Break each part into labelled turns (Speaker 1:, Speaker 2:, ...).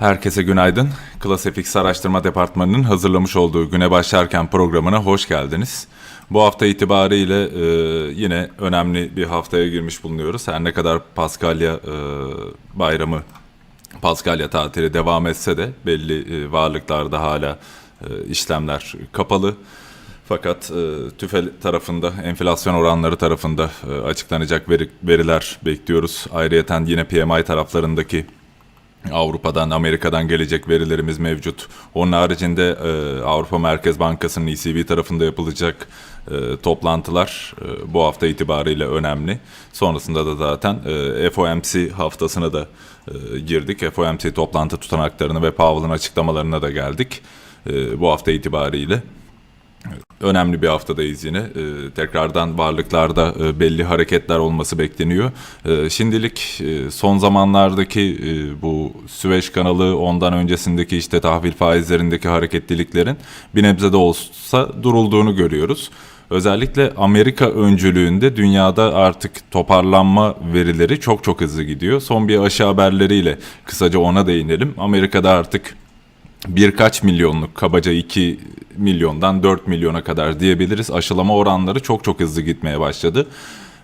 Speaker 1: Herkese günaydın. ClassFX Araştırma Departmanı'nın hazırlamış olduğu Güne Başlarken programına hoş geldiniz. Bu hafta itibariyle e, yine önemli bir haftaya girmiş bulunuyoruz. Her ne kadar Paskalya e, bayramı, Paskalya tatili devam etse de belli e, varlıklarda hala e, işlemler kapalı. Fakat e, TÜFE tarafında, enflasyon oranları tarafında e, açıklanacak veri, veriler bekliyoruz. Ayrıyeten yine PMI taraflarındaki Avrupa'dan, Amerika'dan gelecek verilerimiz mevcut. Onun haricinde e, Avrupa Merkez Bankası'nın ECB tarafında yapılacak e, toplantılar e, bu hafta itibariyle önemli. Sonrasında da zaten e, FOMC haftasına da e, girdik. FOMC toplantı tutanaklarını ve Powell'ın açıklamalarına da geldik e, bu hafta itibariyle. Önemli bir haftadayız yine. Ee, tekrardan varlıklarda e, belli hareketler olması bekleniyor. Ee, şimdilik e, son zamanlardaki e, bu Süveyş kanalı ondan öncesindeki işte tahvil faizlerindeki hareketliliklerin bir nebze de olsa durulduğunu görüyoruz. Özellikle Amerika öncülüğünde dünyada artık toparlanma verileri çok çok hızlı gidiyor. Son bir aşı haberleriyle kısaca ona değinelim. Amerika'da artık birkaç milyonluk kabaca 2 milyondan 4 milyona kadar diyebiliriz. Aşılama oranları çok çok hızlı gitmeye başladı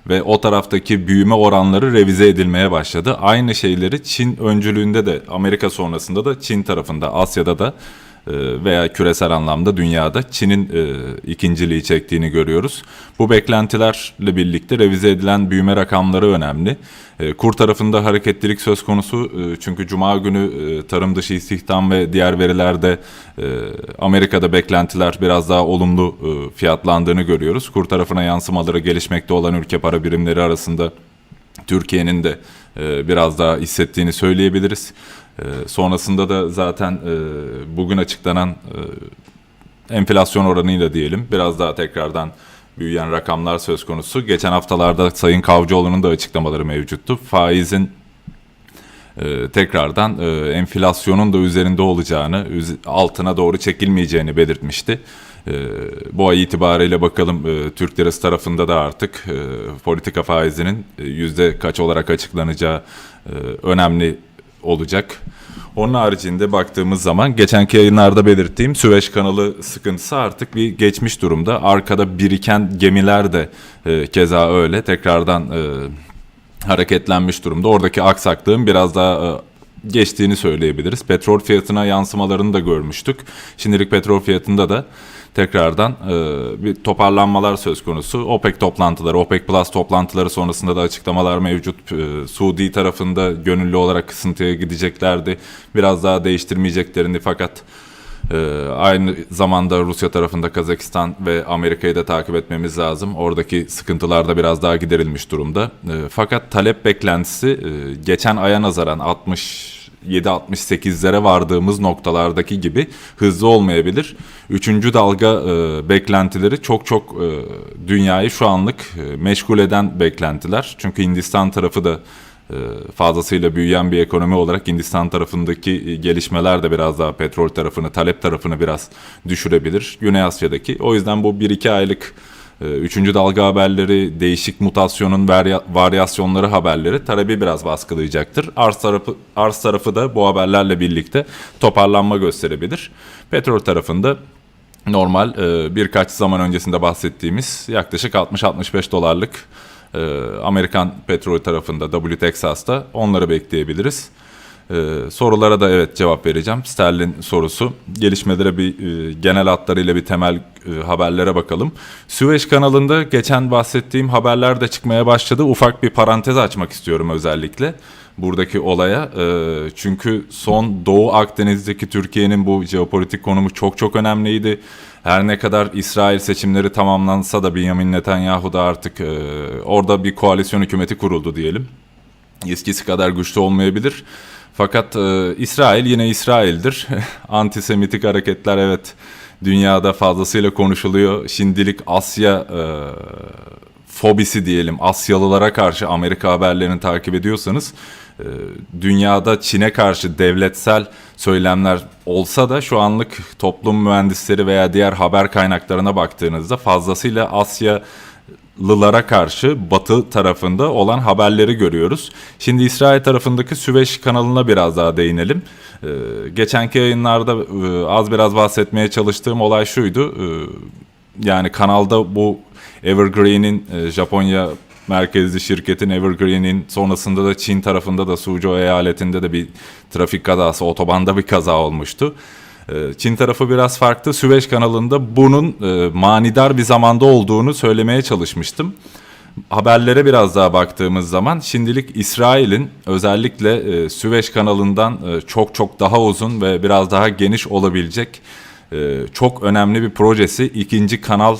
Speaker 1: ve o taraftaki büyüme oranları revize edilmeye başladı. Aynı şeyleri Çin öncülüğünde de Amerika sonrasında da Çin tarafında Asya'da da veya küresel anlamda dünyada Çin'in e, ikinciliği çektiğini görüyoruz. Bu beklentilerle birlikte revize edilen büyüme rakamları önemli. E, kur tarafında hareketlilik söz konusu e, çünkü Cuma günü e, tarım dışı istihdam ve diğer verilerde e, Amerika'da beklentiler biraz daha olumlu fiyatlandığını görüyoruz. Kur tarafına yansımaları gelişmekte olan ülke para birimleri arasında Türkiye'nin de e, biraz daha hissettiğini söyleyebiliriz. E, sonrasında da zaten e, bugün açıklanan e, enflasyon oranıyla diyelim biraz daha tekrardan büyüyen rakamlar söz konusu. Geçen haftalarda Sayın Kavcıoğlu'nun da açıklamaları mevcuttu. Faizin e, tekrardan e, enflasyonun da üzerinde olacağını, altına doğru çekilmeyeceğini belirtmişti. E, bu ay itibariyle bakalım e, Türk lirası tarafında da artık e, politika faizinin e, yüzde kaç olarak açıklanacağı e, önemli olacak. Onun haricinde baktığımız zaman geçenki yayınlarda belirttiğim Süveyş kanalı sıkıntısı artık bir geçmiş durumda. Arkada biriken gemiler de e, keza öyle tekrardan e, hareketlenmiş durumda. Oradaki aksaklığın biraz daha e, geçtiğini söyleyebiliriz. Petrol fiyatına yansımalarını da görmüştük. Şimdilik petrol fiyatında da tekrardan e, bir toparlanmalar söz konusu. OPEC toplantıları, OPEC Plus toplantıları sonrasında da açıklamalar mevcut. E, Suudi tarafında gönüllü olarak kısıntıya gideceklerdi. Biraz daha değiştirmeyeceklerini fakat ee, aynı zamanda Rusya tarafında Kazakistan ve Amerika'yı da takip etmemiz lazım. Oradaki sıkıntılar da biraz daha giderilmiş durumda. Ee, fakat talep beklentisi e, geçen aya nazaran 67-68'lere vardığımız noktalardaki gibi hızlı olmayabilir. Üçüncü dalga e, beklentileri çok çok e, dünyayı şu anlık e, meşgul eden beklentiler. Çünkü Hindistan tarafı da e, fazlasıyla büyüyen bir ekonomi olarak Hindistan tarafındaki e, gelişmeler de biraz daha petrol tarafını, talep tarafını biraz düşürebilir. Güney Asya'daki. O yüzden bu 1-2 aylık üçüncü dalga haberleri, değişik mutasyonun varya- varyasyonları haberleri talebi biraz baskılayacaktır. Arz tarafı, arz tarafı da bu haberlerle birlikte toparlanma gösterebilir. Petrol tarafında normal e, birkaç zaman öncesinde bahsettiğimiz yaklaşık 60-65 dolarlık Ee, Amerikan petrol tarafında W Texas'ta onları bekleyebiliriz. Ee, sorulara da evet cevap vereceğim. Sterlin sorusu. Gelişmelere bir e, genel hatlarıyla bir temel e, haberlere bakalım. Süveyş kanalında geçen bahsettiğim haberler de çıkmaya başladı. Ufak bir parantez açmak istiyorum özellikle buradaki olaya. Ee, çünkü son Doğu Akdeniz'deki Türkiye'nin bu jeopolitik konumu çok çok önemliydi. Her ne kadar İsrail seçimleri tamamlansa da Benjamin Netanyahu da artık e, orada bir koalisyon hükümeti kuruldu diyelim eskisi kadar güçlü olmayabilir. Fakat e, İsrail yine İsrail'dir. Antisemitik hareketler evet dünyada fazlasıyla konuşuluyor. Şimdilik Asya e, fobisi diyelim Asyalılara karşı Amerika haberlerini takip ediyorsanız e, dünyada Çin'e karşı devletsel söylemler olsa da şu anlık toplum mühendisleri veya diğer haber kaynaklarına baktığınızda fazlasıyla Asya Lılara karşı Batı tarafında olan haberleri görüyoruz. Şimdi İsrail tarafındaki Süveyş kanalına biraz daha değinelim. Ee, geçenki yayınlarda e, az biraz bahsetmeye çalıştığım olay şuydu. Ee, yani kanalda bu Evergreen'in e, Japonya merkezli şirketin Evergreen'in sonrasında da Çin tarafında da Suzhou eyaletinde de bir trafik kazası, otobanda bir kaza olmuştu. Ee, Çin tarafı biraz farklı. Süveyş kanalında bunun e, manidar bir zamanda olduğunu söylemeye çalışmıştım. Haberlere biraz daha baktığımız zaman şimdilik İsrail'in özellikle e, Süveyş kanalından e, çok çok daha uzun ve biraz daha geniş olabilecek çok önemli bir projesi, ikinci kanal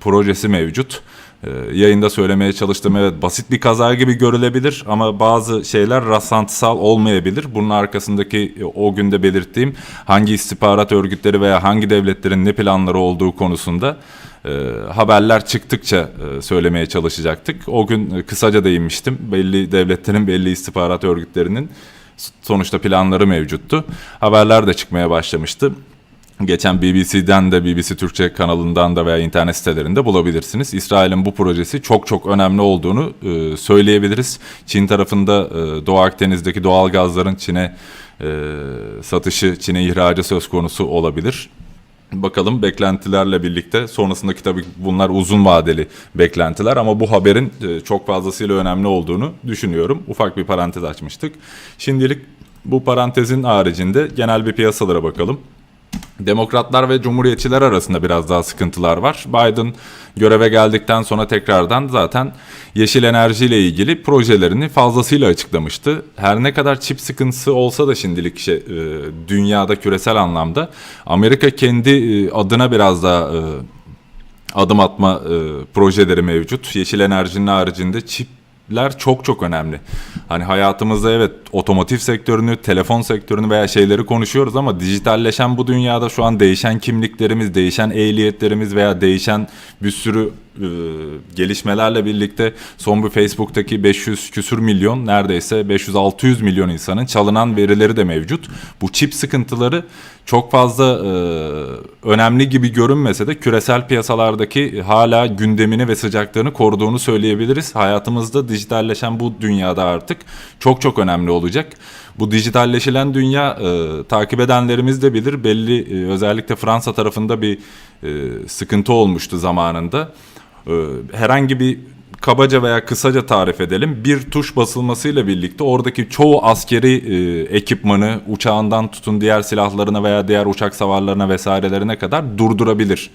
Speaker 1: projesi mevcut. E, yayında söylemeye çalıştım evet basit bir kaza gibi görülebilir ama bazı şeyler rastlantısal olmayabilir. Bunun arkasındaki e, o günde belirttiğim hangi istihbarat örgütleri veya hangi devletlerin ne planları olduğu konusunda e, haberler çıktıkça e, söylemeye çalışacaktık. O gün e, kısaca değinmiştim. Belli devletlerin belli istihbarat örgütlerinin sonuçta planları mevcuttu. Haberler de çıkmaya başlamıştı. Geçen BBC'den de BBC Türkçe kanalından da veya internet sitelerinde bulabilirsiniz. İsrail'in bu projesi çok çok önemli olduğunu e, söyleyebiliriz. Çin tarafında e, Doğu Akdeniz'deki doğal gazların Çin'e e, satışı, Çin'e ihracı söz konusu olabilir. Bakalım beklentilerle birlikte sonrasındaki tabii bunlar uzun vadeli beklentiler ama bu haberin e, çok fazlasıyla önemli olduğunu düşünüyorum. Ufak bir parantez açmıştık. Şimdilik bu parantezin haricinde genel bir piyasalara bakalım. Demokratlar ve Cumhuriyetçiler arasında biraz daha sıkıntılar var. Biden göreve geldikten sonra tekrardan zaten yeşil enerji ile ilgili projelerini fazlasıyla açıklamıştı. Her ne kadar çip sıkıntısı olsa da şimdilik şey, e, dünyada küresel anlamda Amerika kendi e, adına biraz daha e, adım atma projeleri mevcut. Yeşil enerjinin haricinde çipler çok çok önemli. Hani hayatımızda evet otomotiv sektörünü, telefon sektörünü veya şeyleri konuşuyoruz ama dijitalleşen bu dünyada şu an değişen kimliklerimiz, değişen ehliyetlerimiz veya değişen bir sürü gelişmelerle birlikte son bir Facebook'taki 500 küsür milyon neredeyse 500-600 milyon insanın çalınan verileri de mevcut. Bu çip sıkıntıları çok fazla e, önemli gibi görünmese de küresel piyasalardaki hala gündemini ve sıcaklığını koruduğunu söyleyebiliriz. Hayatımızda dijitalleşen bu dünyada artık çok çok önemli olacak. Bu dijitalleşilen dünya e, takip edenlerimiz de bilir. Belli e, özellikle Fransa tarafında bir e, sıkıntı olmuştu zamanında. E, herhangi bir kabaca veya kısaca tarif edelim. Bir tuş basılmasıyla birlikte oradaki çoğu askeri e, ekipmanı uçağından tutun diğer silahlarına veya diğer uçak savarlarına vesairelerine kadar durdurabilir.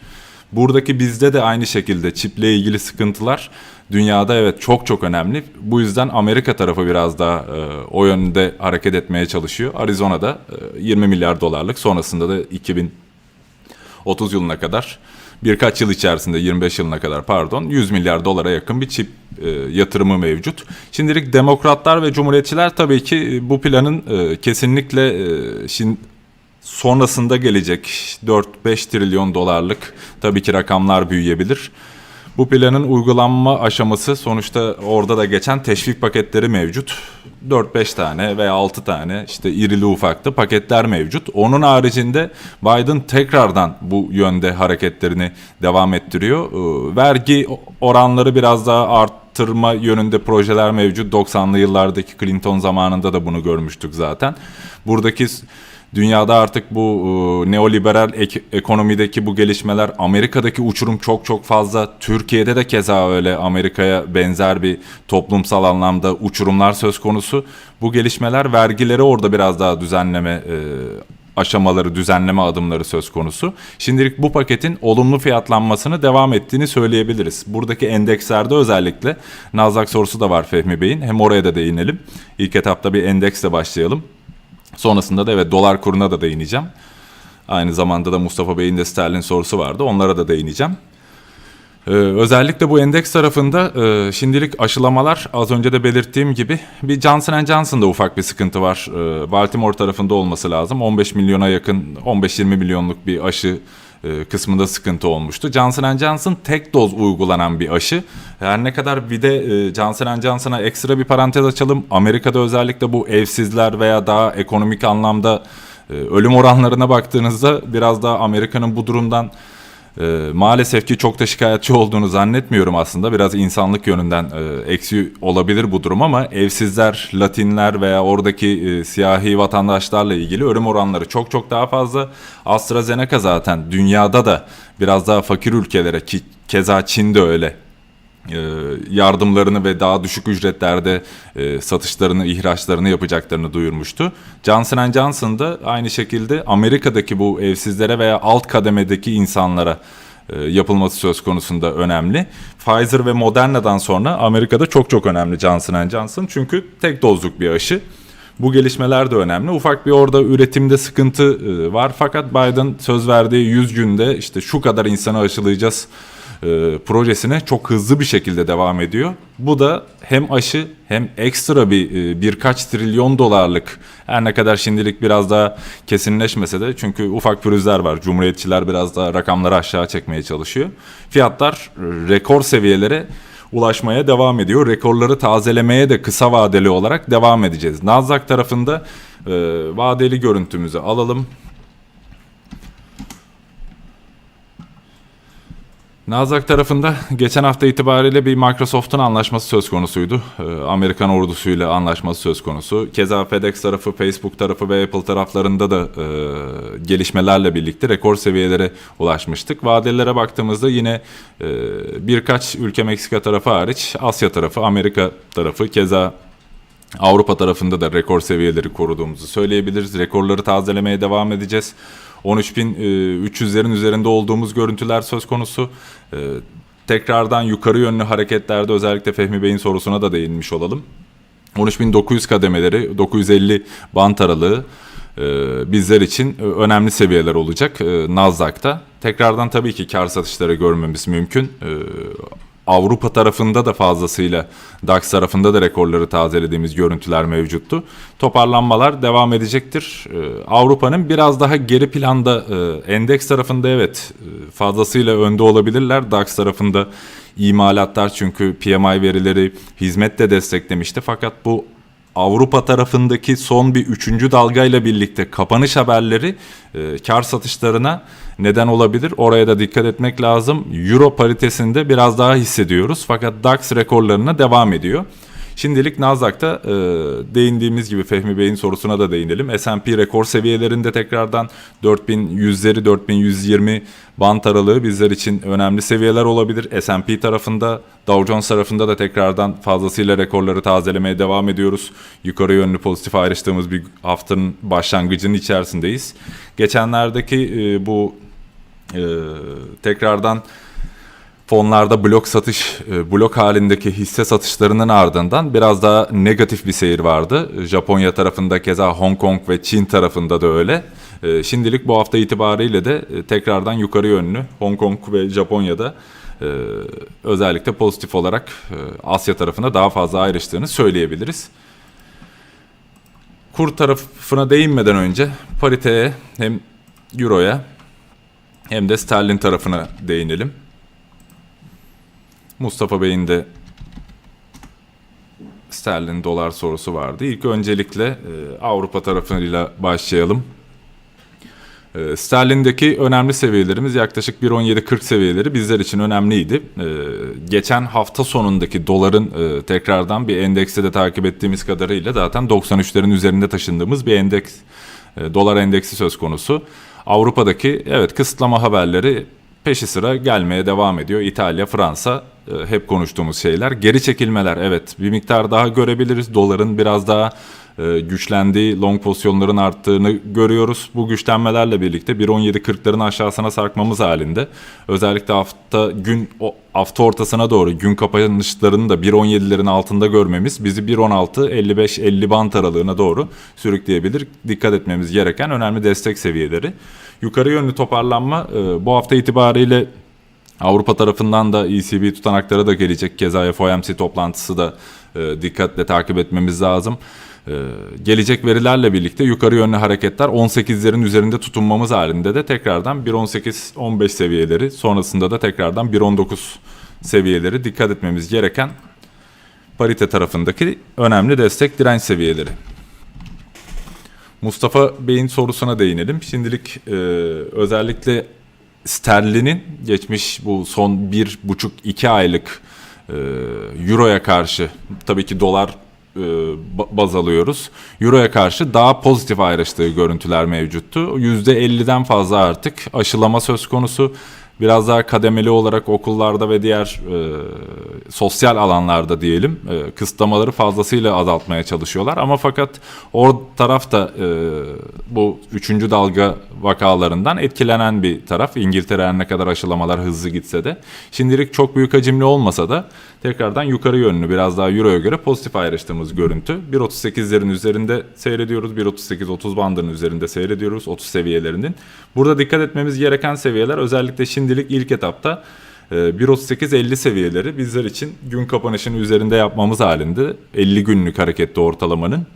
Speaker 1: Buradaki bizde de aynı şekilde çiple ilgili sıkıntılar dünyada evet çok çok önemli. Bu yüzden Amerika tarafı biraz daha e, o yönde hareket etmeye çalışıyor. Arizona'da e, 20 milyar dolarlık sonrasında da 2030 yılına kadar birkaç yıl içerisinde 25 yılına kadar pardon 100 milyar dolara yakın bir çip e, yatırımı mevcut. Şimdilik demokratlar ve cumhuriyetçiler tabii ki bu planın e, kesinlikle e, şimdi sonrasında gelecek 4-5 trilyon dolarlık tabii ki rakamlar büyüyebilir. Bu planın uygulanma aşaması sonuçta orada da geçen teşvik paketleri mevcut. 4-5 tane veya 6 tane işte irili ufaklı paketler mevcut. Onun haricinde Biden tekrardan bu yönde hareketlerini devam ettiriyor. Ee, Vergi oranları biraz daha arttırma yönünde projeler mevcut. 90'lı yıllardaki Clinton zamanında da bunu görmüştük zaten. Buradaki Dünyada artık bu e, neoliberal ek- ekonomideki bu gelişmeler, Amerika'daki uçurum çok çok fazla. Türkiye'de de keza öyle Amerika'ya benzer bir toplumsal anlamda uçurumlar söz konusu. Bu gelişmeler vergileri orada biraz daha düzenleme e, aşamaları, düzenleme adımları söz konusu. Şimdilik bu paketin olumlu fiyatlanmasını devam ettiğini söyleyebiliriz. Buradaki endekslerde özellikle Nasdaq sorusu da var Fehmi Bey'in. Hem oraya da değinelim. İlk etapta bir endeksle başlayalım. Sonrasında da evet dolar kuruna da değineceğim. Aynı zamanda da Mustafa Bey'in de sterlin sorusu vardı. Onlara da değineceğim. Ee, özellikle bu endeks tarafında e, şimdilik aşılamalar az önce de belirttiğim gibi bir Johnson Johnson'da ufak bir sıkıntı var. Ee, Baltimore tarafında olması lazım. 15 milyona yakın 15-20 milyonluk bir aşı kısmında sıkıntı olmuştu. Johnson Johnson tek doz uygulanan bir aşı. Her ne kadar bir de e, Johnson Johnson'a ekstra bir parantez açalım. Amerika'da özellikle bu evsizler veya daha ekonomik anlamda e, ölüm oranlarına baktığınızda biraz daha Amerika'nın bu durumdan e, maalesef ki çok da şikayetçi olduğunu zannetmiyorum aslında. Biraz insanlık yönünden e, eksi olabilir bu durum ama evsizler, Latinler veya oradaki e, siyahi vatandaşlarla ilgili ölüm oranları çok çok daha fazla. AstraZeneca zaten dünyada da biraz daha fakir ülkelere ki keza Çin'de öyle yardımlarını ve daha düşük ücretlerde e, satışlarını, ihraçlarını yapacaklarını duyurmuştu. Johnson Johnson da aynı şekilde Amerika'daki bu evsizlere veya alt kademedeki insanlara e, yapılması söz konusunda önemli. Pfizer ve Moderna'dan sonra Amerika'da çok çok önemli Johnson Johnson çünkü tek dozluk bir aşı. Bu gelişmeler de önemli. Ufak bir orada üretimde sıkıntı e, var fakat Biden söz verdiği 100 günde işte şu kadar insanı aşılayacağız e, projesine çok hızlı bir şekilde devam ediyor. Bu da hem aşı hem ekstra bir e, birkaç trilyon dolarlık her ne kadar şimdilik biraz daha kesinleşmese de çünkü ufak pürüzler var. Cumhuriyetçiler biraz daha rakamları aşağı çekmeye çalışıyor. Fiyatlar rekor seviyelere ulaşmaya devam ediyor. Rekorları tazelemeye de kısa vadeli olarak devam edeceğiz. Nasdaq tarafında e, vadeli görüntümüzü alalım. Nasdaq tarafında geçen hafta itibariyle bir Microsoft'un anlaşması söz konusuydu. Ee, Amerikan ordusuyla anlaşması söz konusu. Keza FedEx tarafı, Facebook tarafı ve Apple taraflarında da e, gelişmelerle birlikte rekor seviyelere ulaşmıştık. Vadelilere baktığımızda yine e, birkaç ülke Meksika tarafı hariç Asya tarafı, Amerika tarafı keza Avrupa tarafında da rekor seviyeleri koruduğumuzu söyleyebiliriz. Rekorları tazelemeye devam edeceğiz. 13.300'lerin üzerinde olduğumuz görüntüler söz konusu. Ee, tekrardan yukarı yönlü hareketlerde özellikle Fehmi Bey'in sorusuna da değinmiş olalım. 13.900 kademeleri, 950 bant aralığı e, bizler için önemli seviyeler olacak e, Nasdaq'ta. Tekrardan tabii ki kar satışları görmemiz mümkün. Avrupa tarafında da fazlasıyla DAX tarafında da rekorları tazelediğimiz görüntüler mevcuttu. Toparlanmalar devam edecektir. Ee, Avrupa'nın biraz daha geri planda e, endeks tarafında evet e, fazlasıyla önde olabilirler. DAX tarafında imalatlar çünkü PMI verileri hizmet de desteklemişti. Fakat bu Avrupa tarafındaki son bir üçüncü dalgayla birlikte kapanış haberleri e, kar satışlarına neden olabilir. Oraya da dikkat etmek lazım. Euro paritesinde biraz daha hissediyoruz fakat DAX rekorlarına devam ediyor. Şimdilik Nasdaq'ta e, değindiğimiz gibi Fehmi Bey'in sorusuna da değinelim. S&P rekor seviyelerinde tekrardan 4100'leri 4120 bant aralığı bizler için önemli seviyeler olabilir. S&P tarafında Dow Jones tarafında da tekrardan fazlasıyla rekorları tazelemeye devam ediyoruz. Yukarı yönlü pozitif ayrıştığımız bir haftanın başlangıcının içerisindeyiz. Geçenlerdeki e, bu e, tekrardan fonlarda blok satış, e, blok halindeki hisse satışlarının ardından biraz daha negatif bir seyir vardı. Japonya tarafında keza Hong Kong ve Çin tarafında da öyle. E, Şimdilik bu hafta itibariyle de e, tekrardan yukarı yönlü Hong Kong ve Japonya'da özellikle pozitif olarak Asya tarafına daha fazla ayrıştığını söyleyebiliriz. Kur tarafına değinmeden önce pariteye hem Euro'ya hem de sterlin tarafına değinelim. Mustafa Bey'in de sterlin dolar sorusu vardı. İlk öncelikle e, Avrupa tarafıyla başlayalım. E, sterlindeki önemli seviyelerimiz yaklaşık 1.17.40 seviyeleri bizler için önemliydi. E, geçen hafta sonundaki doların e, tekrardan bir endekste de takip ettiğimiz kadarıyla zaten 93'lerin üzerinde taşındığımız bir endeks e, dolar endeksi söz konusu. Avrupa'daki evet kısıtlama haberleri peşi sıra gelmeye devam ediyor. İtalya, Fransa e, hep konuştuğumuz şeyler. Geri çekilmeler evet bir miktar daha görebiliriz. Doların biraz daha e, güçlendiği, long pozisyonların arttığını görüyoruz. Bu güçlenmelerle birlikte 1.17.40'ların aşağısına sarkmamız halinde. Özellikle hafta gün o hafta ortasına doğru gün kapanışlarını da 1.17'lerin altında görmemiz bizi 1.16-55-50 bant aralığına doğru sürükleyebilir. Dikkat etmemiz gereken önemli destek seviyeleri. Yukarı yönlü toparlanma e, bu hafta itibariyle Avrupa tarafından da ECB tutanakları da gelecek. Keza FOMC toplantısı da e, dikkatle takip etmemiz lazım. E, gelecek verilerle birlikte yukarı yönlü hareketler 18'lerin üzerinde tutunmamız halinde de tekrardan 1.18-15 seviyeleri sonrasında da tekrardan 1.19 seviyeleri dikkat etmemiz gereken parite tarafındaki önemli destek direnç seviyeleri. Mustafa Bey'in sorusuna değinelim. Şimdilik e, özellikle sterlinin geçmiş bu son bir buçuk iki aylık e, euroya karşı tabii ki dolar e, ba- baz alıyoruz. Euroya karşı daha pozitif ayrıştığı görüntüler mevcuttu. %50'den fazla artık aşılama söz konusu. Biraz daha kademeli olarak okullarda ve diğer e, sosyal alanlarda diyelim e, kısıtlamaları fazlasıyla azaltmaya çalışıyorlar. Ama fakat o tarafta e, bu üçüncü dalga vakalarından etkilenen bir taraf. İngiltere ne kadar aşılamalar hızlı gitse de. Şimdilik çok büyük hacimli olmasa da tekrardan yukarı yönlü biraz daha Euro'ya göre pozitif ayrıştığımız görüntü. 1.38'lerin üzerinde seyrediyoruz. 1.38-30 bandının üzerinde seyrediyoruz 30 seviyelerinin. Burada dikkat etmemiz gereken seviyeler özellikle şimdilik ilk etapta e, 1.38-50 seviyeleri bizler için gün kapanışının üzerinde yapmamız halinde 50 günlük harekette ortalamanın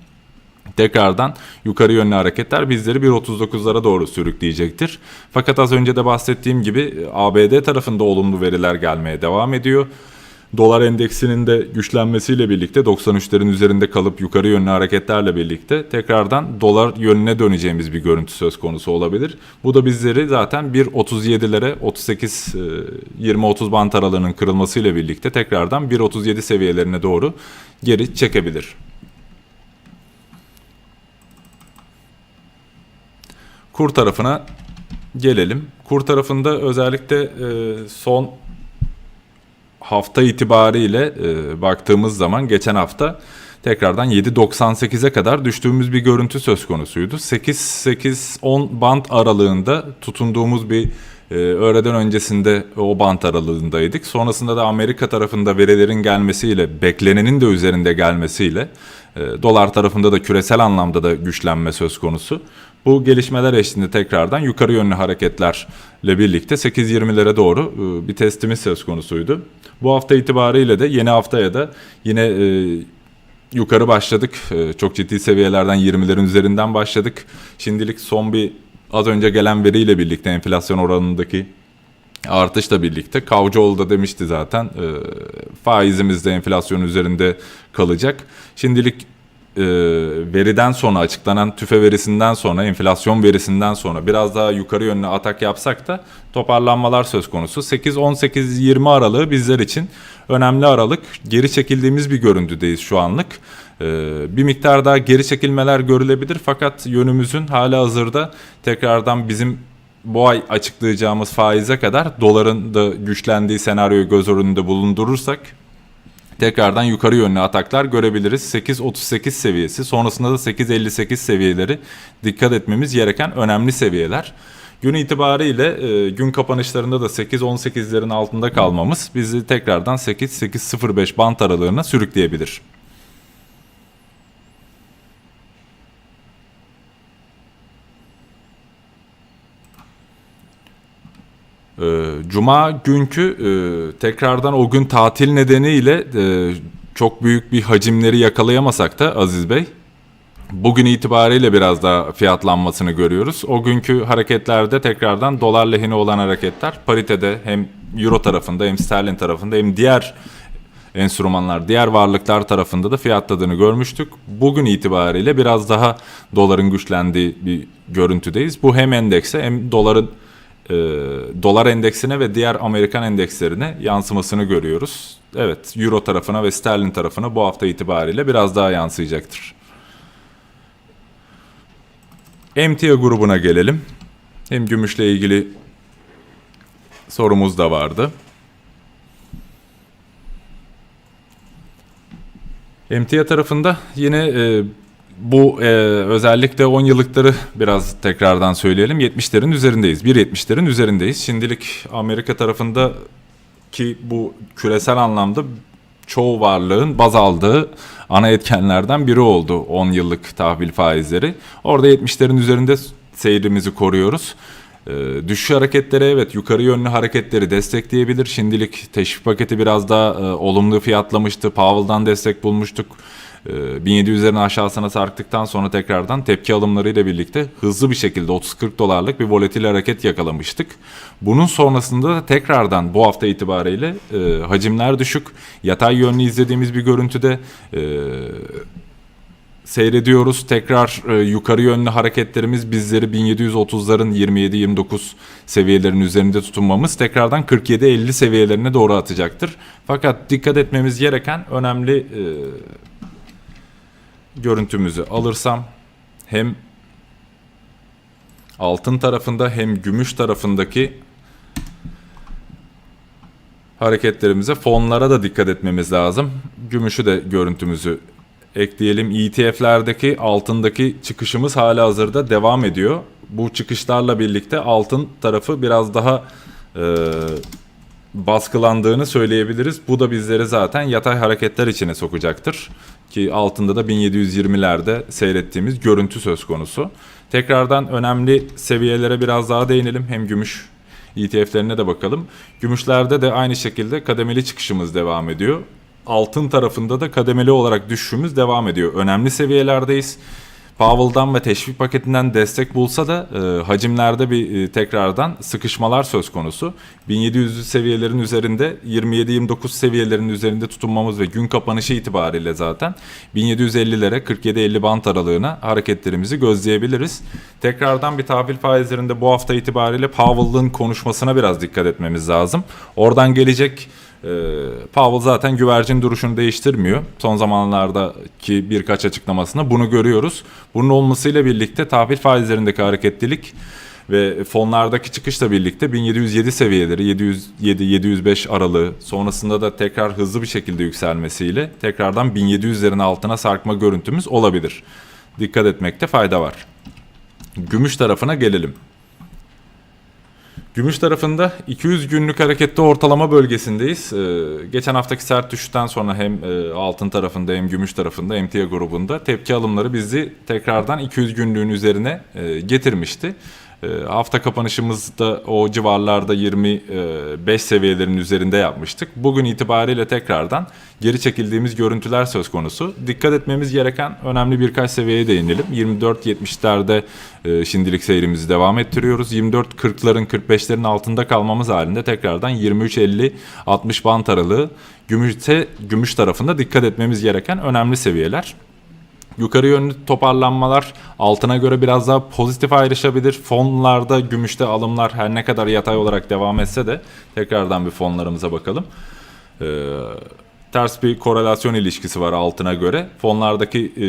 Speaker 1: tekrardan yukarı yönlü hareketler bizleri 1.39'lara doğru sürükleyecektir. Fakat az önce de bahsettiğim gibi e, ABD tarafında olumlu veriler gelmeye devam ediyor. Dolar endeksinin de güçlenmesiyle birlikte 93'lerin üzerinde kalıp yukarı yönlü hareketlerle birlikte tekrardan dolar yönüne döneceğimiz bir görüntü söz konusu olabilir. Bu da bizleri zaten 1.37'lere 38 20-30 bant aralığının kırılmasıyla birlikte tekrardan 1.37 seviyelerine doğru geri çekebilir. Kur tarafına gelelim. Kur tarafında özellikle e, son hafta itibariyle e, baktığımız zaman geçen hafta tekrardan 7.98'e kadar düştüğümüz bir görüntü söz konusuydu. 8-8-10 band aralığında tutunduğumuz bir e, öğleden öncesinde o band aralığındaydık. Sonrasında da Amerika tarafında verilerin gelmesiyle, beklenenin de üzerinde gelmesiyle e, dolar tarafında da küresel anlamda da güçlenme söz konusu. Bu gelişmeler eşliğinde tekrardan yukarı yönlü hareketlerle birlikte 8.20'lere doğru e, bir testimiz söz konusuydu. Bu hafta itibariyle de yeni haftaya da yine e, yukarı başladık. E, çok ciddi seviyelerden 20'lerin üzerinden başladık. Şimdilik son bir az önce gelen veriyle birlikte enflasyon oranındaki artışla birlikte Kavcıoğlu da demişti zaten e, faizimiz de enflasyon üzerinde kalacak. Şimdilik e, veriden sonra açıklanan tüfe verisinden sonra enflasyon verisinden sonra biraz daha yukarı yönlü atak yapsak da toparlanmalar söz konusu. 8-18-20 aralığı bizler için önemli aralık. Geri çekildiğimiz bir görüntüdeyiz şu anlık. E, bir miktar daha geri çekilmeler görülebilir fakat yönümüzün hala hazırda tekrardan bizim bu ay açıklayacağımız faize kadar doların da güçlendiği senaryoyu göz önünde bulundurursak tekrardan yukarı yönlü ataklar görebiliriz. 8.38 seviyesi sonrasında da 8.58 seviyeleri dikkat etmemiz gereken önemli seviyeler. Gün itibariyle e, gün kapanışlarında da 8-18'lerin altında kalmamız bizi tekrardan 8-8.05 bant aralığına sürükleyebilir. Cuma günkü e, tekrardan o gün tatil nedeniyle e, çok büyük bir hacimleri yakalayamasak da Aziz Bey bugün itibariyle biraz daha fiyatlanmasını görüyoruz. O günkü hareketlerde tekrardan dolar lehine olan hareketler paritede hem euro tarafında hem sterlin tarafında hem diğer enstrümanlar, diğer varlıklar tarafında da fiyatladığını görmüştük. Bugün itibariyle biraz daha doların güçlendiği bir görüntüdeyiz. Bu hem endekse hem doların e, dolar endeksine ve diğer Amerikan endekslerine yansımasını görüyoruz. Evet, euro tarafına ve sterlin tarafına bu hafta itibariyle biraz daha yansıyacaktır. Emtia grubuna gelelim. Hem gümüşle ilgili sorumuz da vardı. Emtia tarafında yine e, bu e, özellikle 10 yıllıkları biraz tekrardan söyleyelim. 70'lerin üzerindeyiz. 1.70'lerin üzerindeyiz. Şimdilik Amerika tarafında ki bu küresel anlamda çoğu varlığın baz aldığı ana etkenlerden biri oldu 10 yıllık tahvil faizleri. Orada 70'lerin üzerinde seyrimizi koruyoruz. Ee, düşüş hareketleri evet yukarı yönlü hareketleri destekleyebilir. Şimdilik teşvik paketi biraz daha e, olumlu fiyatlamıştı. Powell'dan destek bulmuştuk. Ee, 1700'lerin aşağısına sarktıktan sonra tekrardan tepki alımlarıyla birlikte hızlı bir şekilde 30-40 dolarlık bir volatil hareket yakalamıştık. Bunun sonrasında da tekrardan bu hafta itibariyle e, hacimler düşük. Yatay yönlü izlediğimiz bir görüntüde e, seyrediyoruz. Tekrar e, yukarı yönlü hareketlerimiz bizleri 1730'ların 27-29 seviyelerin üzerinde tutunmamız tekrardan 47-50 seviyelerine doğru atacaktır. Fakat dikkat etmemiz gereken önemli e, görüntümüzü alırsam hem altın tarafında hem gümüş tarafındaki hareketlerimize fonlara da dikkat etmemiz lazım. Gümüşü de görüntümüzü ekleyelim. ETF'lerdeki altındaki çıkışımız hala hazırda devam ediyor. Bu çıkışlarla birlikte altın tarafı biraz daha e, baskılandığını söyleyebiliriz. Bu da bizleri zaten yatay hareketler içine sokacaktır. Ki altında da 1720'lerde seyrettiğimiz görüntü söz konusu. Tekrardan önemli seviyelere biraz daha değinelim. Hem gümüş ETF'lerine de bakalım. Gümüşlerde de aynı şekilde kademeli çıkışımız devam ediyor. Altın tarafında da kademeli olarak düşüşümüz devam ediyor. Önemli seviyelerdeyiz. Powell'dan ve teşvik paketinden destek bulsa da e, hacimlerde bir e, tekrardan sıkışmalar söz konusu. 1700 seviyelerin üzerinde 27-29 seviyelerin üzerinde tutunmamız ve gün kapanışı itibariyle zaten 1750'lere 47-50 bant aralığına hareketlerimizi gözleyebiliriz. Tekrardan bir tahvil faizlerinde bu hafta itibariyle Powell'ın konuşmasına biraz dikkat etmemiz lazım. Oradan gelecek ee, Powell zaten güvercin duruşunu değiştirmiyor. Son zamanlardaki birkaç açıklamasında bunu görüyoruz. Bunun olmasıyla birlikte tahvil faizlerindeki hareketlilik ve fonlardaki çıkışla birlikte 1707 seviyeleri 707-705 aralığı sonrasında da tekrar hızlı bir şekilde yükselmesiyle tekrardan 1700'lerin altına sarkma görüntümüz olabilir. Dikkat etmekte fayda var. Gümüş tarafına gelelim. Gümüş tarafında 200 günlük harekette ortalama bölgesindeyiz. Ee, geçen haftaki sert düşüşten sonra hem e, altın tarafında hem gümüş tarafında emtia grubunda tepki alımları bizi tekrardan 200 günlüğün üzerine e, getirmişti. E, hafta kapanışımızda o civarlarda 25 seviyelerin üzerinde yapmıştık. Bugün itibariyle tekrardan geri çekildiğimiz görüntüler söz konusu. Dikkat etmemiz gereken önemli birkaç seviyeye değinelim. 24-70'lerde e, şimdilik seyrimizi devam ettiriyoruz. 24-40'ların 45'lerin altında kalmamız halinde tekrardan 23-50-60 bant aralığı gümüşte, gümüş tarafında dikkat etmemiz gereken önemli seviyeler. Yukarı yönlü toparlanmalar altına göre biraz daha pozitif ayrışabilir. Fonlarda gümüşte alımlar her ne kadar yatay olarak devam etse de tekrardan bir fonlarımıza bakalım. Ee, ters bir korelasyon ilişkisi var altına göre. Fonlardaki e,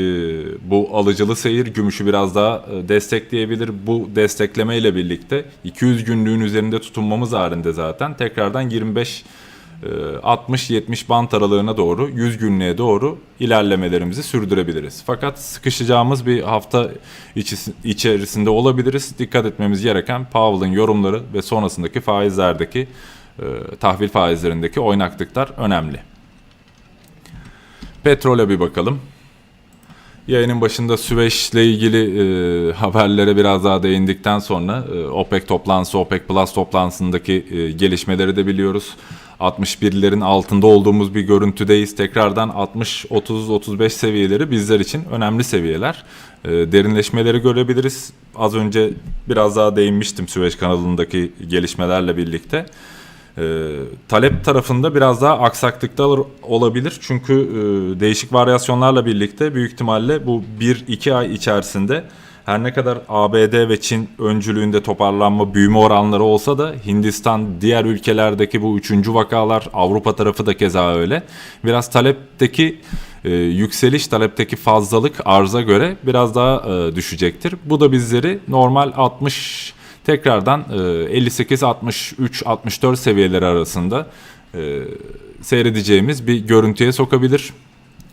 Speaker 1: bu alıcılı seyir gümüşü biraz daha e, destekleyebilir. Bu destekleme ile birlikte 200 günlüğün üzerinde tutunmamız halinde zaten tekrardan 25 60-70 bant aralığına doğru 100 günlüğe doğru ilerlemelerimizi sürdürebiliriz. Fakat sıkışacağımız bir hafta içerisinde olabiliriz. Dikkat etmemiz gereken Powell'ın yorumları ve sonrasındaki faizlerdeki e, tahvil faizlerindeki oynaklıklar önemli. Petrole bir bakalım. Yayının başında Süveyş'le ilgili e, haberlere biraz daha değindikten sonra e, OPEC toplantısı, OPEC Plus toplantısındaki e, gelişmeleri de biliyoruz. 61'lerin altında olduğumuz bir görüntüdeyiz. Tekrardan 60-30-35 seviyeleri bizler için önemli seviyeler. E, derinleşmeleri görebiliriz. Az önce biraz daha değinmiştim Süveyş kanalındaki gelişmelerle birlikte. E, talep tarafında biraz daha aksaklıklar olabilir. Çünkü e, değişik varyasyonlarla birlikte büyük ihtimalle bu 1-2 ay içerisinde her ne kadar ABD ve Çin öncülüğünde toparlanma büyüme oranları olsa da Hindistan, diğer ülkelerdeki bu üçüncü vakalar, Avrupa tarafı da keza öyle. Biraz talepteki e, yükseliş talepteki fazlalık arza göre biraz daha e, düşecektir. Bu da bizleri normal 60 tekrardan e, 58 63 64 seviyeleri arasında e, seyredeceğimiz bir görüntüye sokabilir.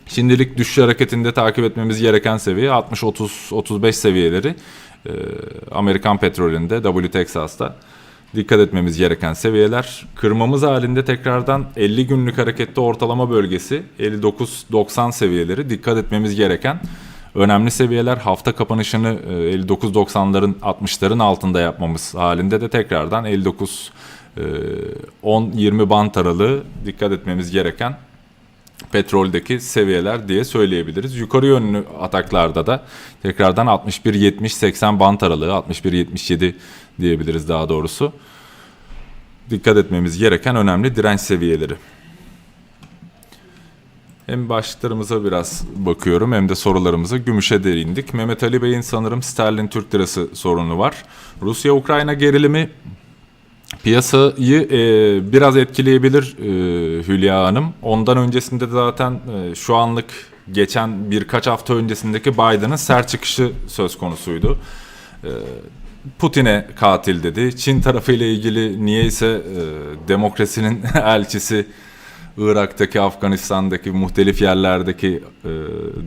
Speaker 1: Şimdilik düşüş hareketinde takip etmemiz gereken seviye 60-30-35 seviyeleri e, Amerikan petrolünde W Texas'ta dikkat etmemiz gereken seviyeler. Kırmamız halinde tekrardan 50 günlük harekette ortalama bölgesi 59-90 seviyeleri dikkat etmemiz gereken önemli seviyeler. Hafta kapanışını e, 59-90'ların 60'ların altında yapmamız halinde de tekrardan 59 e, 10-20 bant aralığı dikkat etmemiz gereken petroldeki seviyeler diye söyleyebiliriz. Yukarı yönlü ataklarda da tekrardan 61-70-80 bant aralığı 61-77 diyebiliriz daha doğrusu. Dikkat etmemiz gereken önemli direnç seviyeleri. Hem başlıklarımıza biraz bakıyorum hem de sorularımıza gümüşe değindik. Mehmet Ali Bey'in sanırım sterlin Türk lirası sorunu var. Rusya-Ukrayna gerilimi Piyasayı e, biraz etkileyebilir e, Hülya Hanım. Ondan öncesinde de zaten e, şu anlık geçen birkaç hafta öncesindeki Biden'ın sert çıkışı söz konusuydu. E, Putin'e katil dedi. Çin tarafıyla ilgili niyeyse e, demokrasinin elçisi Irak'taki, Afganistan'daki, muhtelif yerlerdeki e,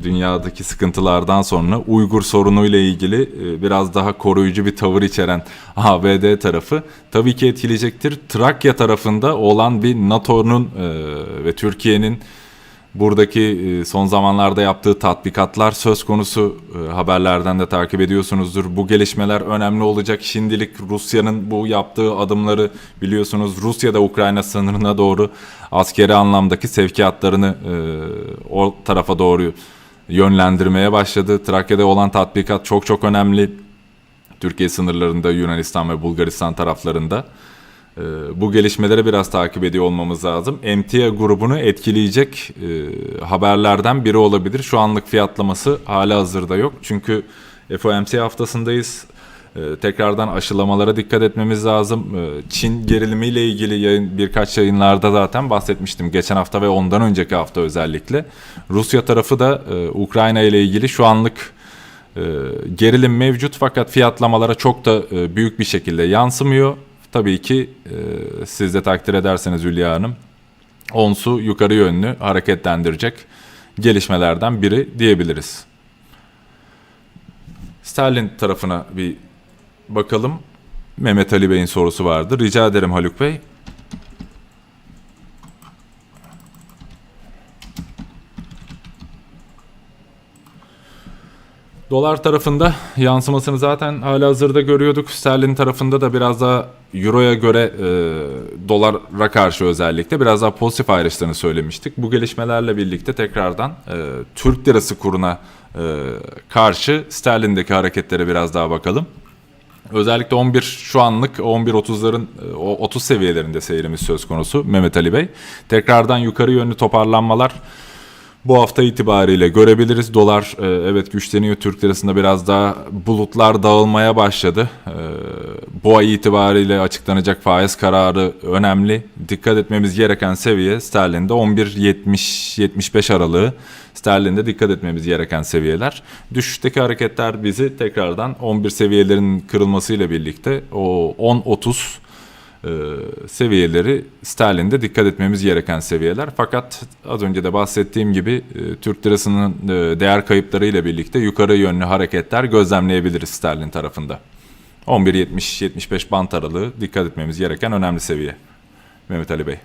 Speaker 1: dünyadaki sıkıntılardan sonra Uygur sorunuyla ilgili e, biraz daha koruyucu bir tavır içeren ABD tarafı tabii ki etkileyecektir. Trakya tarafında olan bir NATO'nun e, ve Türkiye'nin buradaki e, son zamanlarda yaptığı tatbikatlar söz konusu e, haberlerden de takip ediyorsunuzdur. Bu gelişmeler önemli olacak. Şimdilik Rusya'nın bu yaptığı adımları biliyorsunuz. Rusya da Ukrayna sınırına doğru askeri anlamdaki sevkiyatlarını e, o tarafa doğru yönlendirmeye başladı. Trakya'da olan tatbikat çok çok önemli. Türkiye sınırlarında Yunanistan ve Bulgaristan taraflarında. Ee, bu gelişmeleri biraz takip ediyor olmamız lazım. MTA grubunu etkileyecek e, haberlerden biri olabilir. Şu anlık fiyatlaması hala hazırda yok. Çünkü FOMC haftasındayız. Ee, tekrardan aşılamalara dikkat etmemiz lazım. Ee, Çin gerilimiyle ilgili yayın, birkaç yayınlarda zaten bahsetmiştim. Geçen hafta ve ondan önceki hafta özellikle. Rusya tarafı da e, Ukrayna ile ilgili şu anlık e, gerilim mevcut fakat fiyatlamalara çok da büyük bir şekilde yansımıyor. Tabii ki e, siz de takdir ederseniz Hülya Hanım onsu yukarı yönlü hareketlendirecek gelişmelerden biri diyebiliriz. Sterlin tarafına bir bakalım. Mehmet Ali Bey'in sorusu vardı. Rica ederim Haluk Bey. Dolar tarafında yansımasını zaten hala hazırda görüyorduk. Sterlin tarafında da biraz daha Euro'ya göre e, dolara karşı özellikle biraz daha pozitif ayrıştığını söylemiştik. Bu gelişmelerle birlikte tekrardan e, Türk lirası kuruna e, karşı sterlindeki hareketlere biraz daha bakalım. Özellikle 11 şu anlık 11.30'ların e, o 30 seviyelerinde seyrimiz söz konusu Mehmet Ali Bey. Tekrardan yukarı yönlü toparlanmalar bu hafta itibariyle görebiliriz. Dolar e, evet güçleniyor. Türk lirasında biraz daha bulutlar dağılmaya başladı. E, bu ay itibariyle açıklanacak faiz kararı önemli. Dikkat etmemiz gereken seviye sterlinde 11.70-75 aralığı. Sterlinde dikkat etmemiz gereken seviyeler. Düşüşteki hareketler bizi tekrardan 11 seviyelerin kırılmasıyla birlikte o 10-30 e, seviyeleri sterlinde dikkat etmemiz gereken seviyeler. Fakat az önce de bahsettiğim gibi e, Türk lirasının e, değer kayıpları ile birlikte yukarı yönlü hareketler gözlemleyebiliriz sterlin tarafında. 11.70-75 bant aralığı dikkat etmemiz gereken önemli seviye. Mehmet Ali Bey.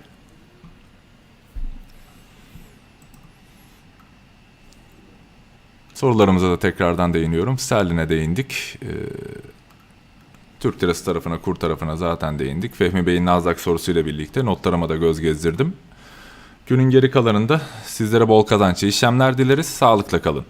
Speaker 1: Sorularımıza da tekrardan değiniyorum. Sterline değindik. Ee, Türk lirası tarafına, kur tarafına zaten değindik. Fehmi Bey'in Nazdak sorusuyla birlikte notlarıma da göz gezdirdim. Günün geri kalanında sizlere bol kazançlı işlemler dileriz. Sağlıkla kalın.